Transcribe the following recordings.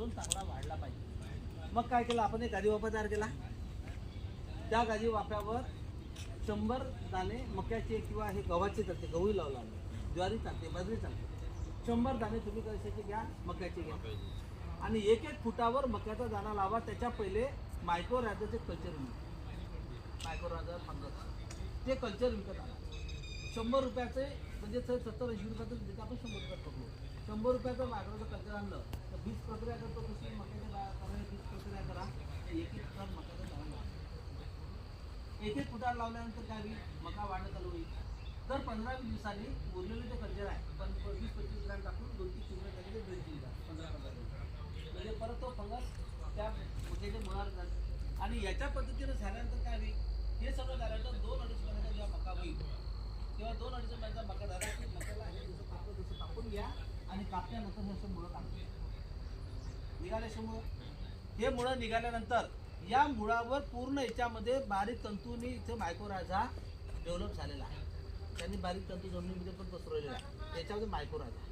अजून चांगला वाढला पाहिजे. मग काय केलं? आपण एक गादी वाफा तयार केला. त्या गादी वाफ्यावर शंभर दाणे मक्याचे किंवा हे गव्हाचे चालते गहू लावला आम्ही. ज्वारी चालते बाजरी चालते. शंभर दाणे तुम्ही कशाचे घ्या? मक्याचे घ्या. आणि एक एक फुटावर मक्याचा दाणा लावा. त्याच्या पहिले मायक्रो राजाचे कल्चर मिळते मायक्रो राजा फंगस ते कल्चर विकत आला शंभर रुपयाचे म्हणजे सत्तर ऐंशी रुपयाचं आपण शंभर रुपयात पकडू शंभर रुपयाचं मायक्रोचं कल्चर एक एक लावल्यानंतर काय होईल? मका वाढणं चालू होईल. तर पंधरा वीस दिवसांनी उरलेले जे कल्चर आहे पण वीस पंचवीस ग्रॅम टाकून दोन तीन किलो त्याचे ड्रेस दिली जातात पंधरा पंधरा दिवस. म्हणजे परत तो फंगस त्या मक्याच्या मुळावर जातो. आणि याच्या पद्धतीनं झाल्यानंतर काय होईल? हे सगळं झाल्यानंतर दोन अडीच महिन्याचा जेव्हा मका होईल तेव्हा दोन अडीच महिन्याचा मका झाला की मकाला हे जसं कापलं तसं कापून घ्या आणि कापल्यानंतर हे असं मुळं काढून निघाल्याच्या मुळं. हे मुळं निघाल्यानंतर या मुळावर पूर्ण याच्यामध्ये बारीक तंतूंनी इथे मायक्रोराजा डेव्हलप झालेला आहे. त्यांनी बारीक तंतू जमिनीमध्ये पण पसरवलेला आहे. त्याच्यामध्ये मायक्रोराजा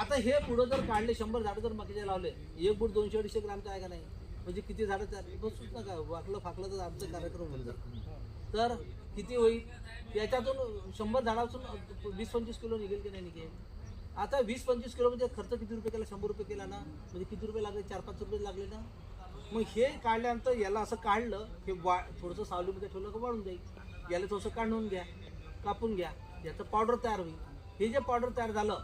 आता हे पुढं जर काढले शंभर झाडं जर मकीचे लावले एक बुट दोनशे अडीचशे ग्रामचं आहे का नाही? म्हणजे किती झाडं तयार बसूच का वाकलं फाकलं तर आमचा कार्यक्रम होईल जर तर किती होईल? याच्यातून शंभर झाडापासून वीस पंचवीस किलो निघेल की नाही निघेल? आता वीस पंचवीस किलो म्हणजे खर्च किती रुपये केला? शंभर रुपये केला ना? म्हणजे किती रुपये लागले? चार पाच रुपये लागले ना? मग हे काढल्यानंतर याला असं काढलं हे वा थोडंसं सावलीमध्ये ठेवलं का वाळून जाईल? याला थोडंसं काढून घ्या कापून घ्या याचं पावडर तयार होईल. हे जे पावडर तयार झालं